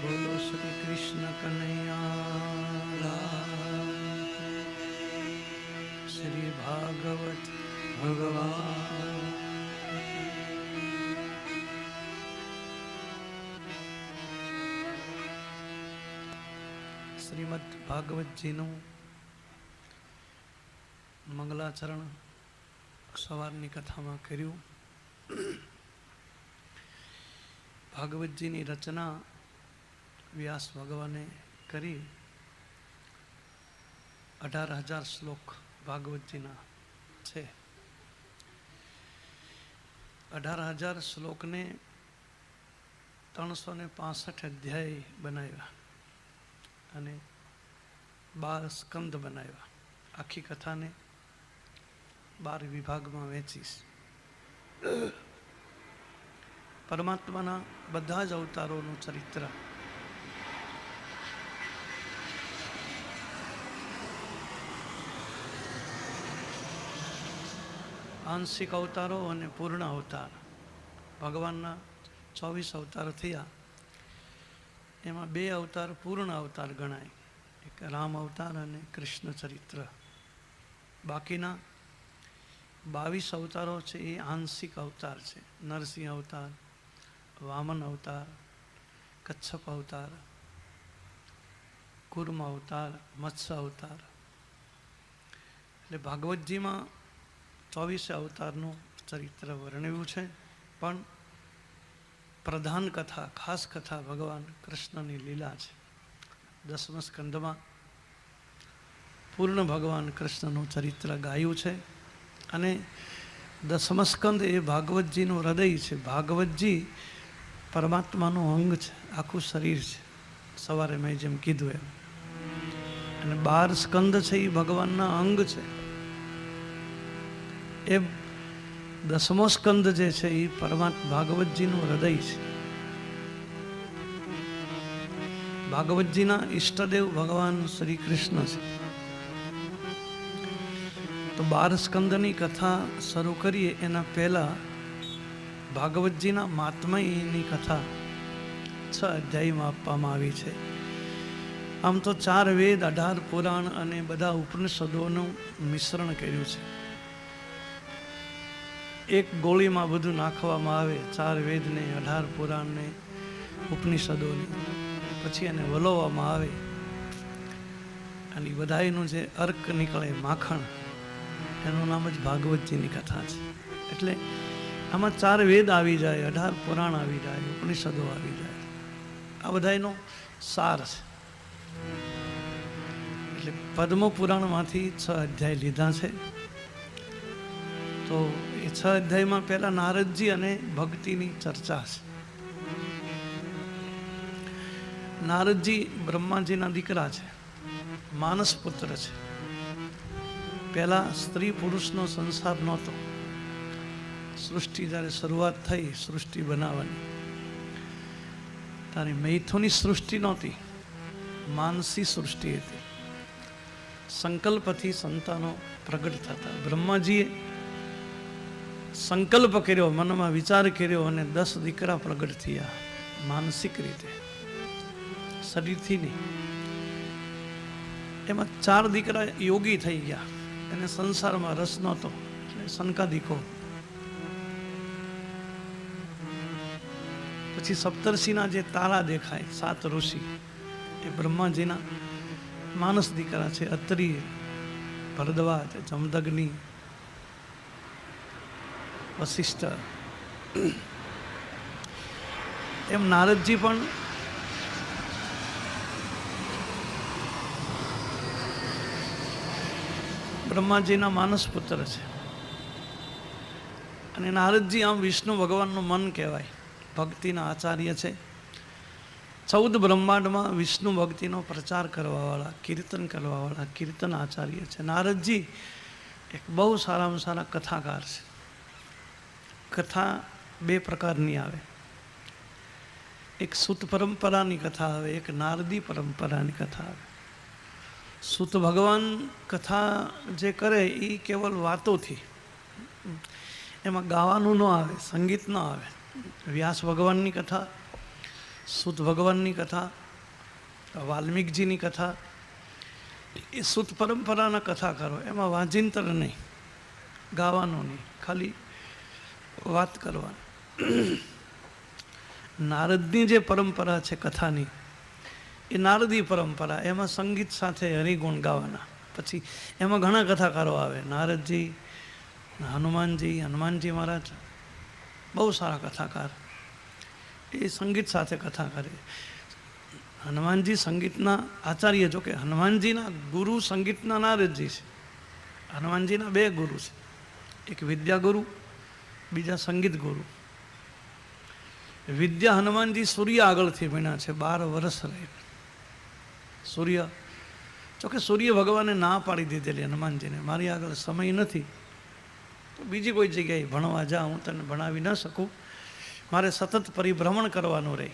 બોલો શ્રી કૃષ્ણ કનૈયા શ્રી ભાગવત ભગવાન. શ્રીમદ ભાગવતજીનું મંગલાચરણ સવારની કથામાં કર્યું. ભાગવતજીની રચના વ્યાસ ભગવાને કરી અઢાર હજાર શ્લોક ભાગવતજીના છે. અઢાર હજાર શ્લોકને ત્રણસો ને પાસઠ અધ્યાય બનાવ્યા અને બાર સ્કંદ બનાવ્યા. આખી કથાને બાર વિભાગમાં વહેંચીશ. પરમાત્માના બધા જ અવતારોનું ચરિત્ર આંશિક અવતારો અને પૂર્ણ અવતાર. ભગવાનના ચોવીસ અવતાર થયા. એમાં બે અવતાર પૂર્ણ અવતાર ગણાય. એક રામ અવતાર અને કૃષ્ણ ચરિત્ર. બાકીના બાવીસ અવતારો છે એ આંશિક અવતાર છે. નરસિંહ અવતાર, વામન અવતાર, કચ્છપ અવતાર, કુર્મ અવતાર, મત્સ્ય અવતાર. એટલે ભાગવતજીમાં ચોવીસે અવતારનું ચરિત્ર વર્ણવ્યું છે. પણ પ્રધાન કથા, ખાસ કથા ભગવાન કૃષ્ણની લીલા છે. દસમ સ્કંદમાં પૂર્ણ ભગવાન કૃષ્ણનું ચરિત્ર ગાયું છે અને દસમ સ્કંદ એ ભાગવતજીનું હૃદય છે. ભાગવતજી પરમાત્માનું અંગ છે, આખું શરીર છે. સવારે મેં જેમ કીધું એમ. અને બાર સ્કંદ છે એ ભગવાનના અંગ છે. એમ દસમો સ્કંદ જે છે એ પરમાત્મા ભાગવતજીનું હૃદય છે. ભાગવતજીના ઈષ્ટદેવ ભગવાન શ્રી કૃષ્ણ છે. તો બાર સ્કંદની કથા શરૂ કરીએ, એના પહેલા ભાગવતજીના મહાત્મયની કથા છ અધ્યાયમાં આપવામાં આવી છે. આમ તો ચાર વેદ, અઢાર પુરાણ અને બધા ઉપનિષદોનું મિશ્રણ કર્યું છે. એક ગોળીમાં બધું નાખવામાં આવે, ચાર વેદને, અઢાર પુરાણને, ઉપનિષદોને, પછી એને વલોવામાં આવે. અને બધાનું જે અર્ક નીકળે, માખણ, એનું નામ જ ભાગવતજીની કથા છે. એટલે આમાં ચાર વેદ આવી જાય, અઢાર પુરાણ આવી જાય, ઉપનિષદો આવી જાય. આ બધાયનો સાર છે. એટલે પદ્મ પુરાણમાંથી છ અધ્યાય લીધા છે. તો છ અધ્યાયમાં પહેલા નારદજી અને ભક્તિની ચર્ચા છે નારદજી બ્રહ્માજીના દીકરા છે, માનસ પુત્ર છે. પહેલા સ્ત્રી પુરુષનો સંસાર નહોતો. સૃષ્ટિ જ્યારે શરૂઆત થઈ, સૃષ્ટિ બનાવવાની. ત્યારે મૈથુની સૃષ્ટિ નહોતી, માનસી સૃષ્ટિ હતી. સંકલ્પથી સંતાનો પ્રગટ થતા. બ્રહ્માજીએ સંકલ્પ કર્યો, મનમાં વિચાર કર્યો અને દસ દીકરા પ્રગટ થયા માનસિક રીતે. શરીરથી નહીં. એમાં ચાર દીકરા યોગી થઈ ગયા. એને સંસારમાં રસ નહોતો, એટલે શંકાદિકો પછી સપ્તર્ષિના જે તારા દેખાય, સાત ઋષિ, એ બ્રહ્માજીના માનસ દીકરા છે અત્રિ ભરદ્વાજ, જમદગ્નિ વશિષ્ઠ એમ નારદજી પણ બ્રહ્માજીના માનસ પુત્ર છે. અને નારદજી આમ વિષ્ણુ ભગવાનનું મન કહેવાય. ભક્તિના આચાર્ય છે. ચૌદ બ્રહ્માંડમાં વિષ્ણુ ભક્તિનો પ્રચાર કરવાવાળા, કીર્તન કરવાવાળા, કીર્તન આચાર્ય છે. નારદજી એક બહુ સારામાં સારા કથાકાર છે. કથા બે પ્રકારની આવે. એક સુત પરંપરાની કથા આવે, એક નારદી પરંપરાની કથા આવે. સુત ભગવાન કથા જે કરે એ કેવલ વાતોથી. એમાં ગાવાનું ન આવે, સંગીત ન આવે. વ્યાસ ભગવાનની કથા, સુત ભગવાનની કથા, વાલ્મીકજીની કથા, એ સુત પરંપરાના કથા કરો. એમાં વાંજિંતર નહીં, ગાવાનું નહીં. ખાલી વાત કરવાની. નારદની જે પરંપરા છે કથાની, એ નારદી પરંપરા, એમાં સંગીત સાથે હરિગુણ ગાવાના. પછી એમાં ઘણા કથાકારો આવે. નારદજી, હનુમાનજી હનુમાનજી મહારાજ, બહુ સારા કથાકાર. એ સંગીત સાથે કથા કરે. હનુમાનજી સંગીતના આચાર્ય જો કે હનુમાનજીના ગુરુ સંગીતના નારદજી છે. હનુમાનજીના બે ગુરુ છે. એક વિદ્યા ગુરુ બીજા સંગીત ગુરુ. વિદ્યા હનુમાનજી સૂર્ય આગળથી ભણ્યા છે, બાર વર્ષ રહી. સૂર્ય, જોકે સૂર્ય ભગવાને ના પાડી દીધેલી હનુમાનજીને, મારી આગળ સમય નથી. તો બીજી કોઈ જગ્યાએ ભણવા જા, હું તને ભણાવી ન શકું. મારે સતત પરિભ્રમણ કરવાનું રહે.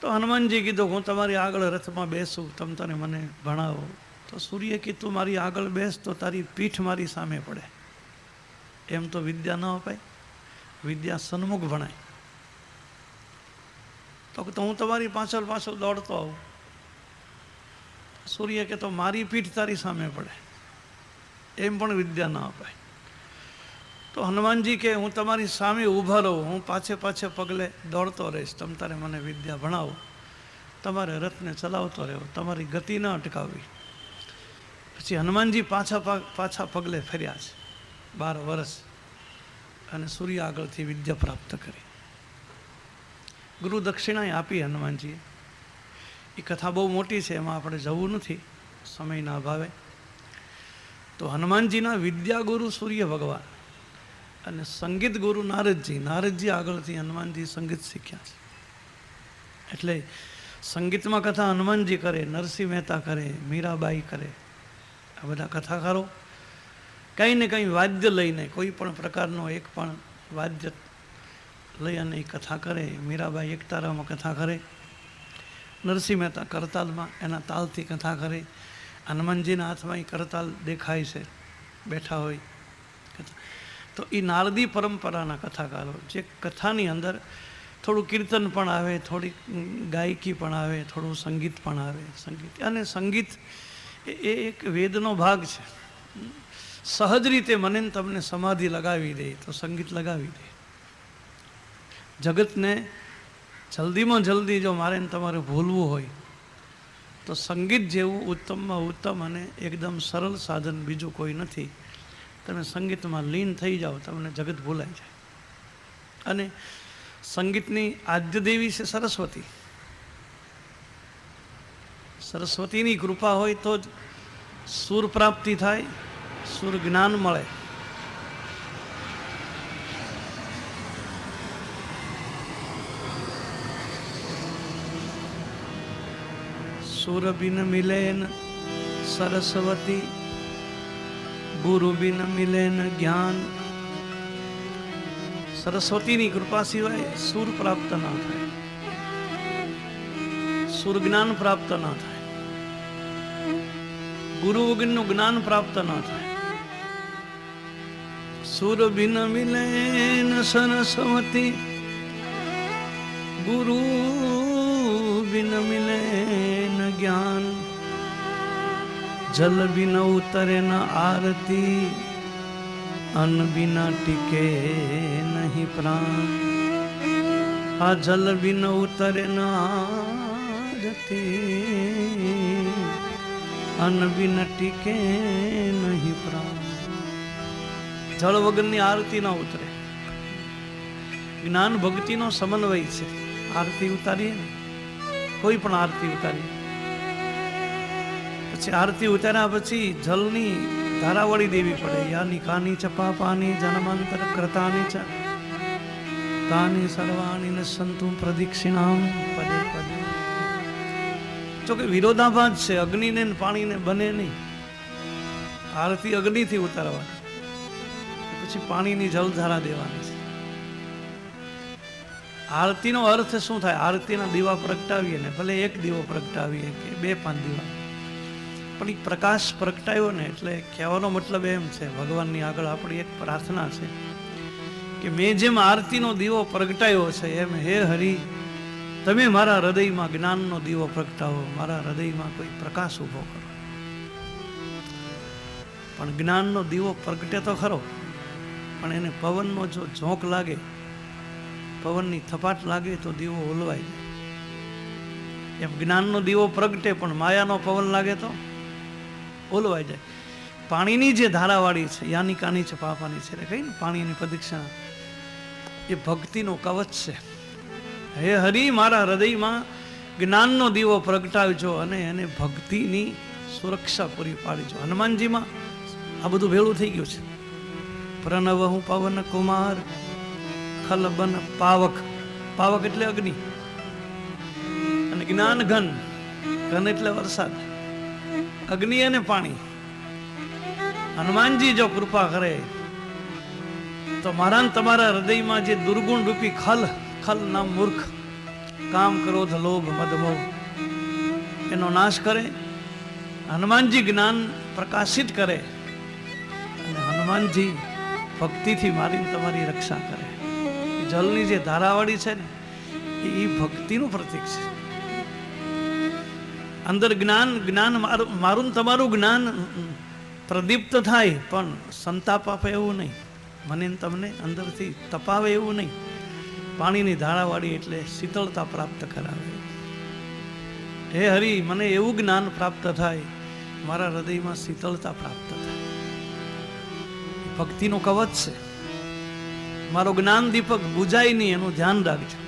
તો હનુમાનજી કીધું, હું તમારી આગળ રથમાં બેસું, તમ તને મને ભણાવો. તો સૂર્ય કીધું, મારી આગળ બેસ તો તારી પીઠ મારી સામે પડે. એમ તો વિદ્યા ન અપાય. વિદ્યા સન્મુખ ભણાય. તો કે હું તમારી પાછળ પાછળ દોડતો આવું. સૂર્ય કે તો મારી પીઠ તારી સામે પડે. એમ પણ વિદ્યા ન અપાય. તો હનુમાનજી કે હું તમારી સામે ઊભા રહું, હું પાછે પાછે પગલે દોડતો રહીશ. તમ તારે મને વિદ્યા ભણાવો. તમારે રથને ચલાવતો રહેવો. તમારી ગતિ ન અટકાવવી. પછી હનુમાનજી પાછા પાછા પગલે ફર્યા છે. બાર વર્ષ અને સૂર્ય આગળથી વિદ્યા પ્રાપ્ત કરી. ગુરુ દક્ષિણાએ આપી હનુમાનજીએ એ કથા બહુ મોટી છે, એમાં આપણે જવું નથી સમયના અભાવે તો હનુમાનજીના વિદ્યાગુરુ સૂર્ય ભગવાન અને સંગીત ગુરુ નારદજી નારદજી આગળથી હનુમાનજી સંગીત શીખ્યા છે. એટલે સંગીતમાં કથા હનુમાનજી કરે, નરસિંહ મહેતા કરે, મીરાબાઈ કરે, આ બધા કથાકારો કંઈ ને કંઈ વાદ્ય લઈને, કોઈ પણ પ્રકારનો એક પણ વાદ્ય લઈ અને એ કથા કરે. મીરાબાઈ એકતારામાં કથા કરે. નરસિંહ મહેતા કરતાલમાં એના તાલથી કથા કરે. હનુમાનજીના હાથમાં એ કરતાલ દેખાય છે, બેઠા હોય. તો એ નારદી પરંપરાના કથાકારો, જે કથાની અંદર થોડું કીર્તન પણ આવે, થોડી ગાયકી પણ આવે, થોડું સંગીત પણ આવે. સંગીત. અને સંગીત એ એ એક વેદનો ભાગ છે. સહજ રીતે મને તમને સમાધિ લગાવી દે, તો સંગીત લગાવી દે. જગતને જલ્દીમાં જલ્દી જો મારે તમારે ભૂલવું હોય, તો સંગીત જેવું ઉત્તમમાં ઉત્તમ અને એકદમ સરળ સાધન બીજું કોઈ નથી. તમે સંગીતમાં લીન થઈ જાઓ, તમને જગત ભૂલાઈ જાય. અને સંગીતની આદ્ય દેવી છે સરસ્વતી. સરસ્વતીની કૃપા હોય તો જ સુર પ્રાપ્તિ થાય સુર જ્ઞાન મળે. સુર બિન મિલે સરસ્વતી, ગુરુ બિન મિલે જ્ઞાન. સરસ્વતીની કૃપા સિવાય સુર પ્રાપ્ત ના થાય. સુર જ્ઞાન પ્રાપ્ત ના થાય. ગુરુ વગરનું જ્ઞાન પ્રાપ્ત ના થાય. સુર બિન મિલે ન સરસ્વતી. ગુરુ બિન મિલે ન જ્ઞાન. જલ બિન ઉતરે ન આરતી. અન્ન બિના ટીકે નહીં પ્રાણ. આ જલ બિન ઉતરે ન આરતી. અન્ન બિન ટીકે નહીં પ્રાણ. જળ વગરની આરતી ન ઉતરે. જ્ઞાન ભક્તિનો સમન્વય છે. આરતી ઉતારીએ ને, કોઈ પણ આરતી ઉતારીએ. પછી આરતી ઉતાર્યા પછી જલની ધારાવળી દેવી પડે. યાની કાની ચપા પાની જન્માંતર કૃતાની ચ. તાની સર્વાણી ને સંતુ પ્રદિક્ષિણામ પદે પદે. જો કે વિરોધાભાસ છે. અગ્નિને પાણીને બને નહીં. આરતી અગ્નિથી ઉતારવાની. પછી પાણીની જલધારા દેવાની છે. આરતીનો અર્થ શું થાય? આરતીના દીવા પ્રગટાવીએ ને, ભલે એક દીવો પ્રગટાવીએ કે બે પાંચ દીવા. પણ એ પ્રકાશ પ્રગટાયો ને એટલે કહેવાનો મતલબ એમ છે, ભગવાનની આગળ આપણી એક પ્રાર્થના છે કે મેં જેમ આરતીનો દીવો પ્રગટાયો છે, એમ હે હરિ, તમે મારા હૃદયમાં જ્ઞાનનો દીવો પ્રગટાવો, મારા હૃદયમાં કોઈ પ્રકાશ ઊભો કરો. પણ જ્ઞાનનો દીવો પ્રગટે તો ખરો. પણ એને પવનનો જો ઝોંક લાગે, પવનની થપાટ લાગે તો દીવો ઓલવાય જાય. એમ જ્ઞાનનો દીવો પ્રગટે પણ માયાનો પવન લાગે તો ઓલવાઈ જાય. પાણીની જે ધારાવાળી છે, યાની છે, પાપાની છે, એટલે કઈ ને પાણીની પ્રદક્ષિણા. એ ભક્તિનો કવચ છે. હે હરિ, મારા હૃદયમાં જ્ઞાનનો દીવો પ્રગટાવજો અને એને ભક્તિની સુરક્ષા પૂરી પાડજો. હનુમાનજીમાં આ બધું ભેળું થઈ ગયું છે. પ્રણવ હું પવન કુમાર, ખલબન પાવક. પાવક એટલે અગ્નિ. અને જ્ઞાન ઘન. ઘન એટલે વરસાદ. અગ્નિ અને પાણી. હનુમાનજી જો કૃપા કરે, તો મારા તમારા હૃદયમાં જે દુર્ગુણ રૂપી ખલ ખલ નામ મૂર્ખ, કામ ક્રોધ, લોભ, મદમોહ, એનો નાશ કરે, હનુમાનજી જ્ઞાન પ્રકાશિત કરે. અને હનુમાનજી ભક્તિથી મારીને તમારી રક્ષા કરે. જલની જે ધારાવાળી છે ને, એ ભક્તિનું પ્રતીક છે. અંદર જ્ઞાન જ્ઞાન મારું મારું તમારું જ્ઞાન પ્રદીપ્ત થાય, પણ સંતાપ આપે એવું નહીં. મને તમને અંદરથી તપાવે એવું નહીં. પાણીની ધારાવાળી એટલે શીતળતા પ્રાપ્ત કરાવે. હે હરી, મને એવું જ્ઞાન પ્રાપ્ત થાય, મારા હૃદયમાં શીતળતા પ્રાપ્ત થાય. ભક્તિનો કવચ છે. મારો જ્ઞાન દીપક બુજાય નહીં, એનું ધ્યાન રાખજો.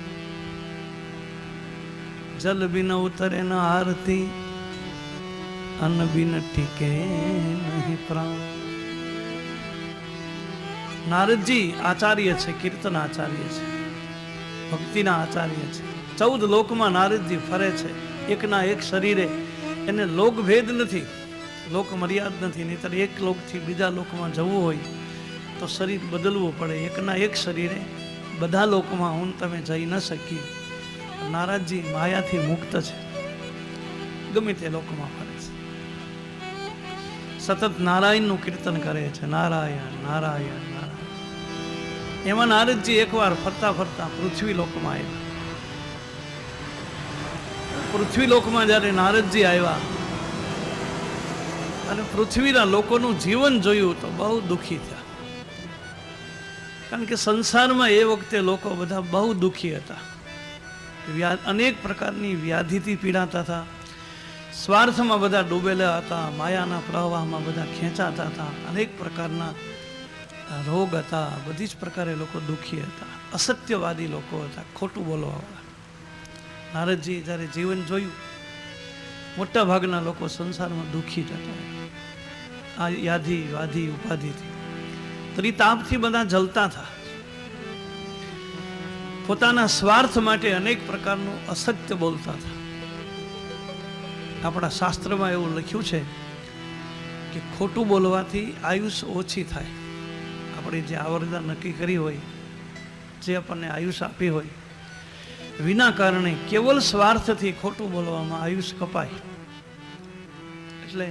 જલ બિન ઉતરે ન આરતી અન્ન બિન ટીકે નહીં પ્રાણ. નારદજી આચાર્ય છે, કીર્તન આચાર્ય છે, ભક્તિના આચાર્ય છે. ચૌદ લોકમાં નારદજી ફરે છે, એકના એક શરીરે. એને લોકભેદ નથી લોક મર્યાદ નથી, નહીતર એક લોકથી બીજા લોકમાં જવું હોય તો શરીર બદલવું પડે. એકના એક શરીરે બધા લોકમાં હું તમે જઈ ન શકીએ. નારાજજી માયાથી મુક્ત છે. ગમે તે લોકમાં ફરે છે. સતત નારાયણનું કીર્તન કરે છે. નારાયણ નારાયણ નારાયણ. એમાં નારદજી એકવાર ફરતા ફરતા પૃથ્વી લોકમાં આવ્યા. પૃથ્વી લોકમાં જ્યારે નારદજી આવ્યા અને પૃથ્વીના લોકોનું જીવન જોયું તો બહુ દુઃખી થયા. કારણ કે સંસારમાં એ વખતે લોકો બધા બહુ દુઃખી હતા. અનેક પ્રકારની વ્યાધિથી પીડાતા હતા. સ્વાર્થમાં બધા ડૂબેલા હતા, માયાના પ્રવાહમાં બધા ખેંચાતા હતા, અનેક પ્રકારના રોગ હતા, બધી જ પ્રકારે લોકો દુઃખી હતા. અસત્યવાદી લોકો હતા, ખોટું બોલવાવાળા નારદજી જ્યારે જીવન જોયું, મોટાભાગના લોકો સંસારમાં દુઃખી જ હતા. આ યાદી વાધિ ઉપાધિથી. ત્રિતાપથી બધા જલતા હતા પોતાના સ્વાર્થ માટે અનેક પ્રકારનું અસત્ય બોલતા હતા આપણા શાસ્ત્રમાં એવું લખ્યું છે કે ખોટું બોલવાથી આયુષ ઓછી થાય. આપણે જે આવરદા નક્કી કરી હોય, જે આપણને આયુષ આપી હોય, વિના કારણે કેવલ સ્વાર્થથી ખોટું બોલવામાં આયુષ કપાય. એટલે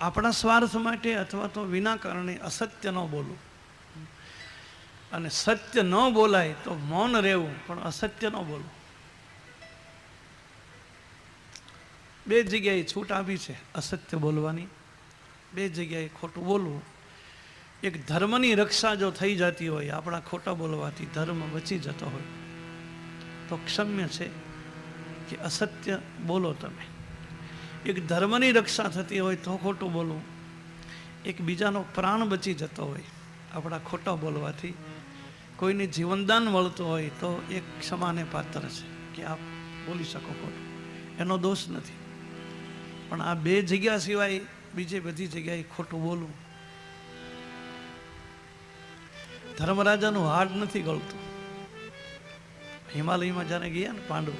આપણા સ્વાર્થ માટે અથવા તો વિના કારણે અસત્ય ન બોલવું. અને સત્ય ન બોલાય તો મૌન રહેવું, પણ અસત્ય ન બોલવું. બે જગ્યાએ છૂટ આપી છે, અસત્ય બોલવાની. બે જગ્યાએ ખોટું બોલવું. એક ધર્મની રક્ષા જો થઈ જતી હોય, આપણા ખોટા બોલવાથી ધર્મ બચી જતો હોય. તો ક્ષમ્ય છે કે અસત્ય બોલો તમે. એક ધર્મની રક્ષા થતી હોય તો ખોટું બોલવું. એકબીજાનો પ્રાણ બચી જતો હોય આપણા ખોટા બોલવાથી. કોઈને જીવનદાન મળતું હોય તો એક ક્ષમાને પાત્ર છે કે આપ બોલી શકો ખોટું. એનો દોષ નથી. પણ આ બે જગ્યા સિવાય બીજે બધી જગ્યાએ ખોટું બોલવું. ધર્મરાજાનું હાડ નથી ગળતું. હિમાલયમાં જ્યારે ગયા ને પાંડવ.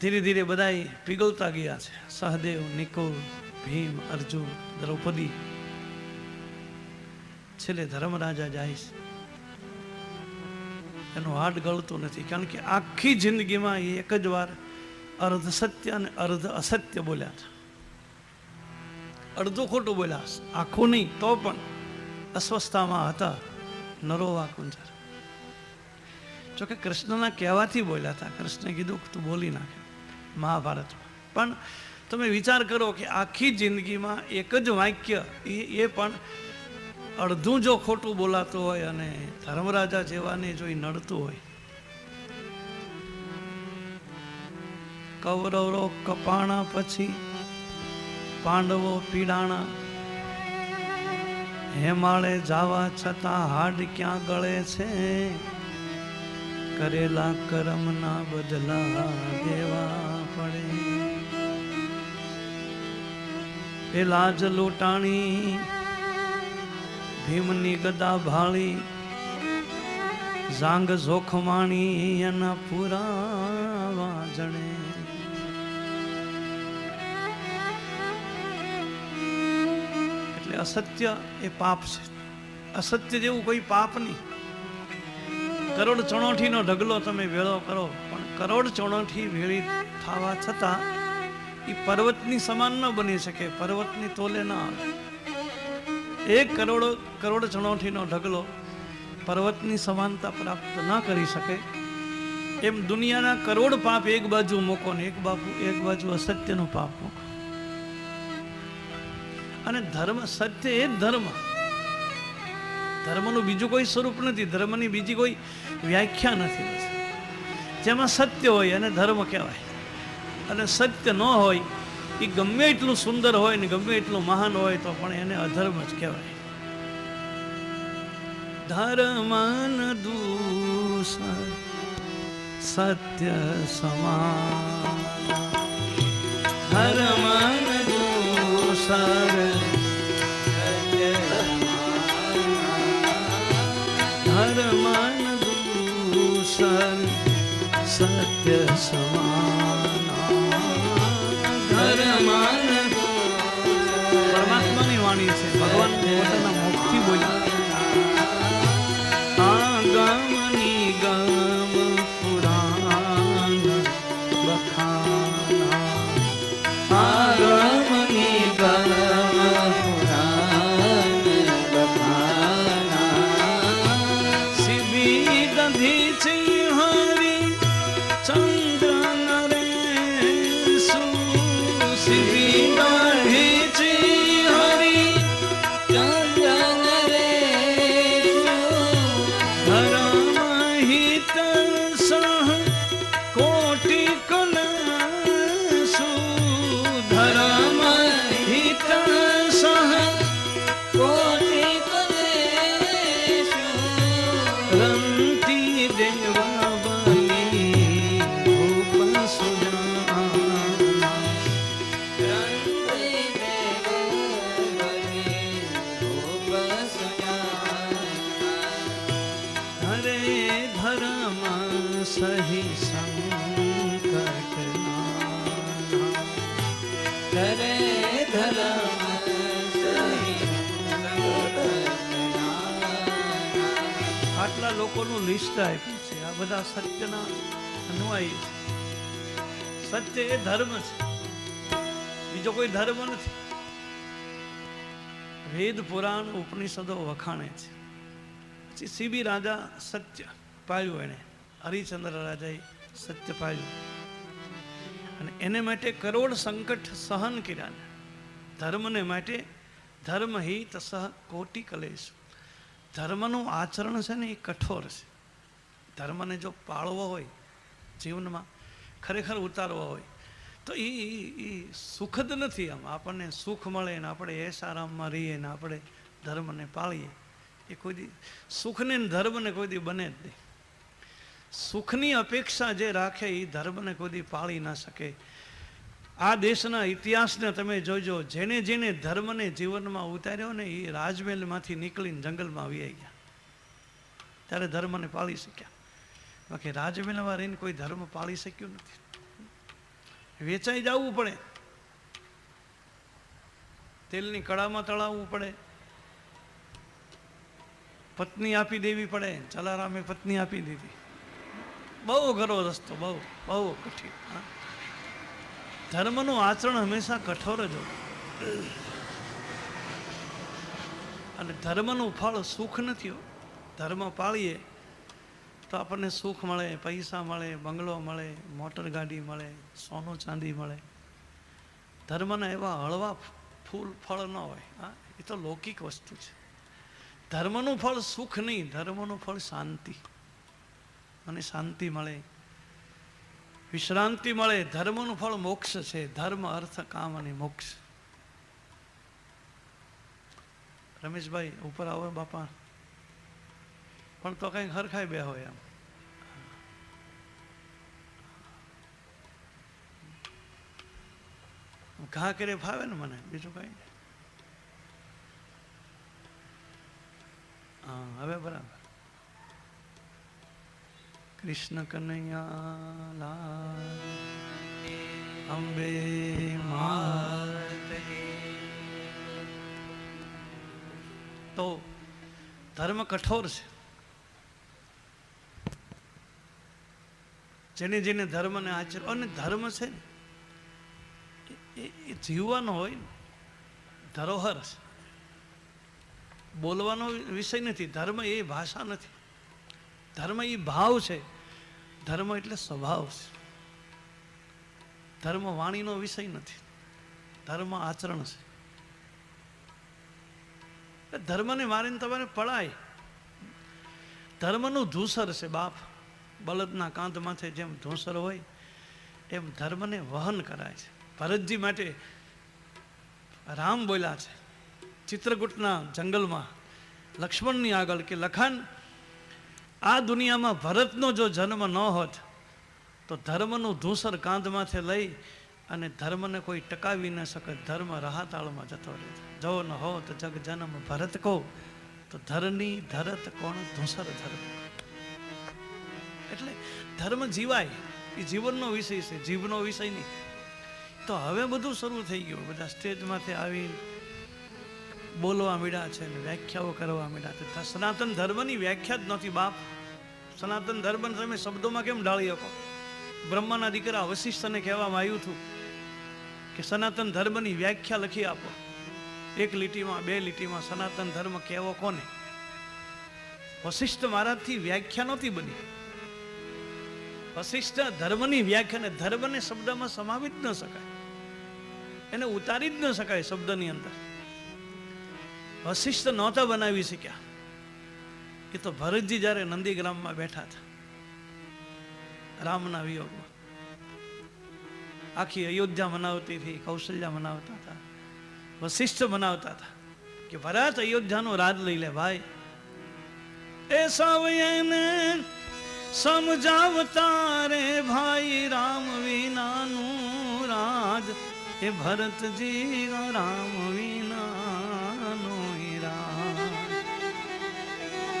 ધીરે ધીરે બધા પીગળતા ગયા છે. સહદેવ, નિકુલ, ભીમ, અર્જુન, દ્રૌપદી. છેલ્લે ધર્મરાજા જાય છે. એનું હાડ ગળતું નથી, કારણ કે આખી જિંદગીમાં એ એક જ વાર અર્ધ સત્ય અને અર્ધ અસત્ય બોલ્યા છે. અડધું ખોટું બોલ્યા. આખું નહીં, તો પણ અસ્વસ્થતામાં હતા નરોવા કુંજર. જોકે કૃષ્ણના કહેવાથી બોલ્યા હતા. કૃષ્ણે કીધું તું બોલી નાખે. મહાભારતમાં પણ તમે વિચાર કરો કે આખી જિંદગીમાં એક જ વાક્ય એ પણ અડધું જો ખોટું બોલાતું હોય અને ધર્મરાજા જેવાને જો એ નડતું હોય. કૌરવો કપાણા પછી, પાંડવો પીડાણા. હેમાળે જાવા છતાં હાડ ક્યાં ગળે છે? કરેલા કર્મના બદલા દેવા. પડે। એ લાજ લોટાણી, ભીમની ગદા ભાળી જાંગ જોખમાણી એના પુરાવા જણે। એટલે અસત્ય એ પાપ છે, અસત્ય જેવું કોઈ પાપ નહીં. કરોડ ચોણોઠીનો ઢગલો તમે વેળો કરો, પણ કરોડ ચણોઠી વેળી થવા છતાં એ પર્વતની સમાન ન બની શકે, પર્વતની તોલે ન આવે. એક કરોડ કરોડ ચણોઠીનો ઢગલો પર્વતની સમાનતા પ્રાપ્ત ન કરી શકે, એમ દુનિયાના કરોડ પાપ એક બાજુ મૂકો ને એક બાપુ, એક બાજુ અસત્યનું પાપ મૂકો. અને ધર્મ સત્ય એ જ ધર્મ. ધર્મનું બીજું કોઈ સ્વરૂપ નથી, ધર્મની બીજી કોઈ વ્યાખ્યા નથી જેમાં સત્ય હોય અને ધર્મ કહેવાય. અને સત્ય ન હોય એ ગમે એટલું સુંદર હોય ને ગમે એટલું મહાન હોય તો પણ એને અધર્મ જ કહેવાય. ધર્મન દૂષ, સત્ય સમાન. ધર્મન દૂષણ સત્ય સમાન સત્ય એ ધર્મ છે. બીજો કોઈ ધર્મ નથી. વેદ પુરાણ ઉપનિષદો વખાણે છે. પછી સીબી રાજા સત્ય પાળ્યું એણે. હરિચંદ્ર રાજાએ સત્ય પાયું. અને એને માટે કરોડ સંકટ સહન કર્યા ધર્મને માટે ધર્મ હિત સહ કોટી કલેશ. ધર્મનું આચરણ છે ને એ કઠોર છે. ધર્મને જો પાળવો હોય જીવનમાં ખરેખર ઉતારવા હોય. તો એ એ સુખદ નથી આમ. આપણને સુખ મળે ને આપણે એસ આરામમાં રહીએ ને આપણે ધર્મને પાળીએ. એ કોઈ દી, સુખને ધર્મને કોઈ દી બને જ નહીં. સુખની અપેક્ષા જે રાખે એ ધર્મને કોઈ પાળી ના શકે. આ દેશના ઇતિહાસને તમે જોજો. જેને જેને ધર્મને જીવનમાં ઉતાર્યો ને એ રાજમહેલમાંથી નીકળીને જંગલમાં આવી ગયા. ત્યારે ધર્મને પાળી શક્યા. બાકી રાજમહેલમાં રહીને કોઈ ધર્મ પાળી શક્યું નથી. વેચાઈ જવું પડે. તેલની કળામાં તળાવવું પડે. પત્ની આપી દેવી પડે. જલારામે પત્ની આપી દીધી. બહુ ઘરો રસ્તો, બહુ બહુ કઠિન. ધર્મનું આચરણ હંમેશા કઠોર જ હોય. અને ધર્મનું ફળ સુખ નથી. ધર્મ પાળીએ તો આપણને સુખ મળે, પૈસા મળે, બંગલો મળે, મોટર ગાડી મળે, સોનું ચાંદી મળે. ધર્મના એવા હળવા ફૂલ, ફળ ન હોય. હા, એ તો લૌકિક વસ્તુ છે. ધર્મનું ફળ સુખ નહીં, ધર્મનું ફળ શાંતિ. અને શાંતિ મળે. વિશ્રાંતિ મળે. ધર્મનું ફળ મોક્ષ છે. ધર્મ, અર્થ, કામ અને મોક્ષ. રમેશભાઈ, ઉપર આવો બાપા. પણ તો કંઈક હરખાઈ બે હોય એમ. ઘા કરે ફાવે ને મને, બીજું કઈ. હા, હવે બરાબર. કૃષ્ણ કનૈયા લાલ અંબે તો ધર્મ કઠોર છે. જેને જેને ધર્મને આચર અને ધર્મ છે ને, એ- જીવવાનો હોય ને, ધરોહર છે. બોલવાનો વિષય નથી, ધર્મ એ ભાષા નથી. ધર્મ એ ભાવ છે. ધર્મ એટલે સ્વભાવ છે. ધર્મ વાણીનો વિષય નથી. ધર્મ આચરણ છે. ધર્મને મારીને તમારે પડાય. ધર્મનું ધૂસર છે બાપ. બળદના કાંધ માથે જેમ ધૂસર હોય, એમ ધર્મને વહન કરાય છે. ભરતજી માટે રામ બોલ્યા છે, ચિત્રકૂટના જંગલમાં લક્ષ્મણની આગળ કે લખન આ દુનિયામાં ભરતનો જો જન્મ ન હોત, તો ધર્મનું ધૂસર કાંધમાંથી લઈ અને ધર્મને કોઈ ટકાવી ન શકે. ધર્મ રાહતાળમાં જતો રહે જો ન હો તો જગ જન્મ ભરત કહો તો ધરની ધરત કોણ? ધૂસર ધર્મ એટલે ધર્મ જીવાય, એ જીવનનો વિષય છે જીવનો વિષય નહીં. તો હવે બધું શરૂ થઈ ગયું. બધા સ્ટેજમાંથી આવી બોલવા મીડ્યા છે ને વ્યાખ્યાઓ કરવા મીડ્યા છે. સનાતન ધર્મની વ્યાખ્યા જ નથી, બાપ. સનાતન ધર્મ તમે શબ્દોમાં કેમ ઢાળી શકો? બ્રહ્માના દીકરા વશિષ્ઠને કહેવામાં આવ્યું હતું કે સનાતન ધર્મની વ્યાખ્યા લખી આપો. એક લીટીમાં, બે લીટીમાં સનાતન ધર્મ કહેવો કોને? વશિષ્ઠ મહારાજથી વ્યાખ્યા નહોતી બની. વશિષ્ઠ ધર્મની વ્યાખ્યાને ધર્મને શબ્દમાં સમાવી જ ન શકાય. એને ઉતારી જ ન શકાય શબ્દની અંદર. વશિષ્ઠ નહોતા બનાવી શક્યા એ તો ભરતજી જ્યારે નંદીગ્રામમાં બેઠા હતા, રામના વિયોગમાં. આખી અયોધ્યા મનાવતી હતી, કૌશલ્યા મનાવતા હતા વશિષ્ઠ મનાવતા હતા કે ભરત અયોધ્યાનો રાજ લઈ લે ભાઈ. એ સાવયને સમજાવતા રે ભાઈ રામ વિનાનું રાજ. એ ભરતજી રામ વિનાનો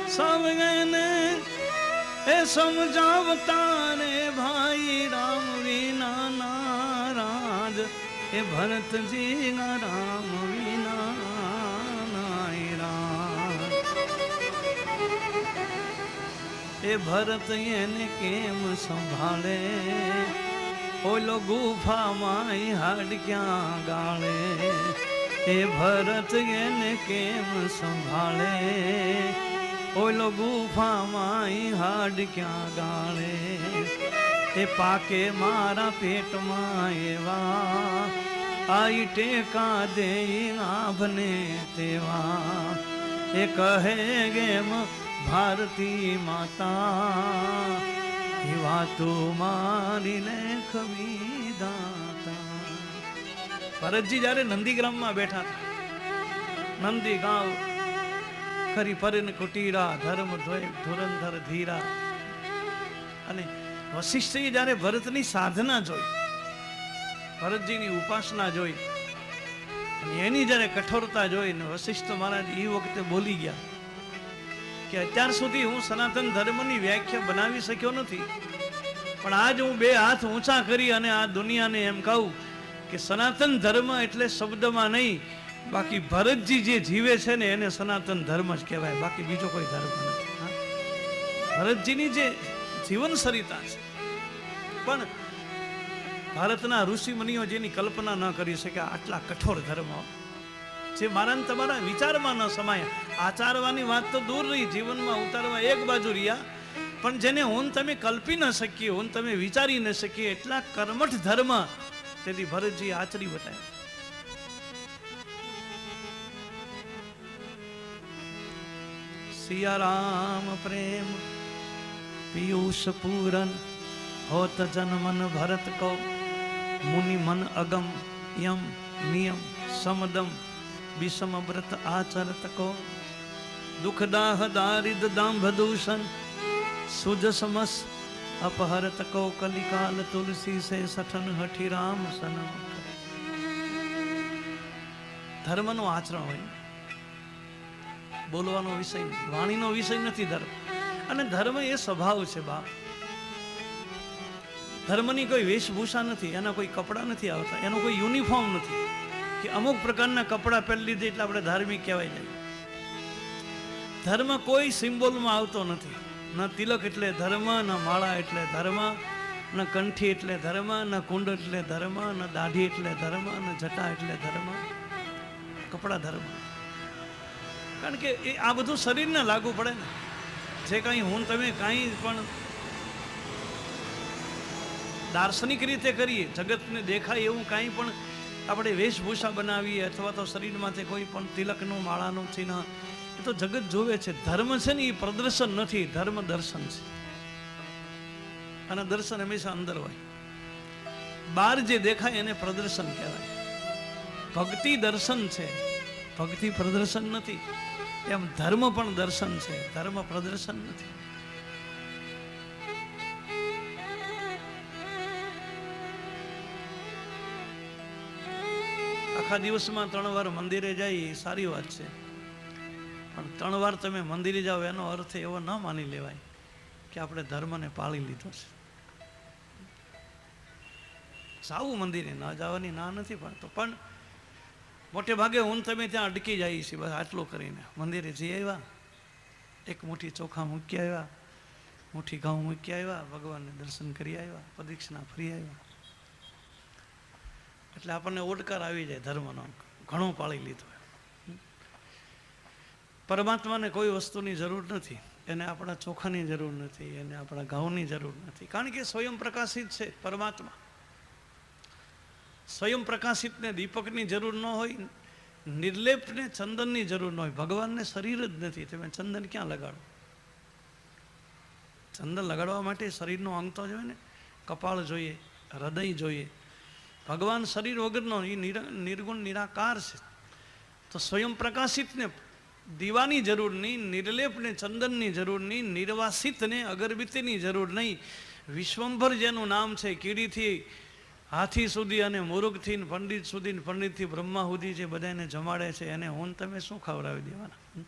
સૌને એ સમજાવતા રે ભાઈ રામ વિનાના રાજ. એ ભરતજી રામ વિનાના એ ભરત એને કેમ સંભાળે? ઓલો ગુફામાં હાડ ક્યાં ગાળે? એ ભરત એને કેમ સંભાળે? ઓલો ગુફામાં હાડ ક્યાં ગાળે? એ પાકે મારા પેટમાં એવા, આઈ ટેકા દે આભને તેવા. એ કહે ગેમ, ભારતી માતા, એ વાતો મારીને ખમી દાતા. ભરતજી જ્યારે નંદીગ્રામમાં બેઠા હતા નંદી ગાંવ ખરી પરિન કુટીરા, ધર્મ ધુરંધર ધીરા. અને વશિષ્ઠએ જ્યારે ભરતની સાધના જોઈ, ભરતજીની ઉપાસના જોઈ અને એની જ્યારે કઠોરતા જોઈ ને વશિષ્ઠ મહારાજ એ વખતે બોલી ગયા કે અત્યાર સુધી હું સનાતન ધર્મની વ્યાખ્યા બનાવી શક્યો નથી, પણ આજ હું બે હાથ ઊંચા કરી અને આ દુનિયાને એમ કહું કે સનાતન ધર્મ એટલે શબ્દમાં નહીં, બાકી ભરતજી જે જીવે છે ને એને સનાતન ધર્મ જ કહેવાય, બાકી બીજો કોઈ ધર્મ નથી. ભરતજીની જે જીવન સરિતા છે, પણ ભારતના ઋષિ મુનિઓ જેની કલ્પના ન કરી શકે આટલા કઠોર ધર્મ, જે મારા તમારા વિચારમાં ન સમાય. આચારવાની વાત તો દૂર રહી, જીવનમાં ઉતારવા એક બાજુ રહ્યા. પણ જેને હું તમે કલ્પી ન શકીએ હું તમે વિચારી ન શકીએ, એટલા કર્મઠ ધર્મ તેથી ભરતજી આચરી બતાવ્યા સિયા રામ પ્રેમ, પિયુષ પૂરન, હોત જન મન ભરત કો મુનિ મન અગમ યમ નિયમ સમદમ વિષમ વ્રત આચરત કો. દુઃખદાહ દારિદ દાંભ દૂષણ સુજ સમસ અપહરત કો. કલિકાલ તુલસી સે સઠન હઠી રામ કરે. ધર્મનું આચરણ હોય. બોલવાનો વિષય, વાણીનો વિષય નથી ધર્મ. અને ધર્મ એ સ્વભાવ છે બાપ. ધર્મની કોઈ વેશભૂષા નથી, એના કોઈ કપડાં નથી આવતા, એનો કોઈ યુનિફોર્મ નથી. કે અમુક પ્રકારના કપડાં પહેરી લીધે એટલે આપણે ધાર્મિક કહેવાય જાય. ધર્મ કોઈ સિમ્બોલમાં આવતો નથી. ન તિલક એટલે ધર્મ, ન માળા એટલે ધર્મ, ન કંઠી એટલે ધર્મ, ન કુંડ એટલે ધર્મ, ન દાઢી એટલે ધર્મ, ન જટા એટલે ધર્મ. કપડા ધર્મ. કારણ કે એ આ બધું શરીરને લાગુ પડે ને. જે કાંઈ હું તમે કાંઈ પણ દાર્શનિક રીતે કરીએ, જગતને દેખાય એવું કાંઈ પણ આપણે વેશભૂષા બનાવીએ અથવા તો શરીરમાંથી કોઈ પણ તિલકનું, માળાનું ચિહ્ન એ તો જગત જોવે છે. ધર્મ છે ને એ પ્રદર્શન નથી, ધર્મ દર્શન છે. અને દર્શન હંમેશા અંદર હોય. બહાર જે દેખાય એને પ્રદર્શન કહેવાય. ભક્તિ દર્શન છે. ભક્તિ પ્રદર્શન નથી. એમ ધર્મ પણ દર્શન છે. ધર્મ પ્રદર્શન નથી. આખા દિવસમાં ત્રણ વાર મંદિરે જાય, એ સારી વાત છે. પણ ત્રણ વાર તમે મંદિરે જાઓ, એનો અર્થ એવો ન માની લેવાય કે આપણે ધર્મને પાળી લીધો છે. સાવું મંદિરે ના જવાની ના નથી પડતો, પણ મોટે ભાગે હું તમે ત્યાં અટકી જઈએ છીએ બસ આટલું કરીને. મંદિરે જઈ આવ્યા, એક મુઠ્ઠી ચોખા મૂકી આવ્યા, મુઠ્ઠી ઘઉં મૂકી આવ્યા, ભગવાનને દર્શન કરી આવ્યા, પ્રદક્ષિણા ફરી આવ્યા. એટલે આપણને ઓડકાર આવી જાય ધર્મનો. ઘણો પાળી લીધો પરમાત્માને કોઈ વસ્તુની જરૂર નથી. એને આપણા ચોખાની જરૂર નથી, એને આપણા ઘઉંની જરૂર નથી. કારણ કે સ્વયં પ્રકાશિત છે પરમાત્મા. સ્વયં પ્રકાશિતને દીપકની જરૂર ન હોય, નિર્લેપને ચંદનની જરૂર ન હોય. ભગવાનને શરીર જ નથી. તમે ચંદન ક્યાં લગાડો? ચંદન લગાડવા માટે શરીરનો અંગ તો જોઈએ ને કપાળ જોઈએ, હૃદય જોઈએ ભગવાન શરીર વગરનો એ નિર- નિર્ગુણ, નિરાકાર છે તો સ્વયં પ્રકાશિતને દીવાની જરૂર નહીં, નિર્લેપને ચંદનની જરૂર નહીં, નિર્વાસિતને અગરબત્તીની જરૂર નહીં વિશ્વંભર જેનું નામ છે કીડીથી હાથી સુધી અને મુરુગથી પંડિત સુધી પંડિતથી બ્રહ્મા સુધી જે બધાને જમાડે છે, એને હું તમે શું ખવડાવી દેવાના?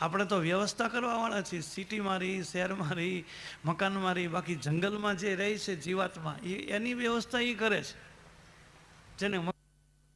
આપણે તો વ્યવસ્થા કરવાવાળા છીએ. સિટીમાં રહી, શહેરમાં રહી, મકાનમાં રહી, બાકી જંગલમાં જે રહે છે, જીવાતમાં, એ એની વ્યવસ્થા એ કરે છે. જેને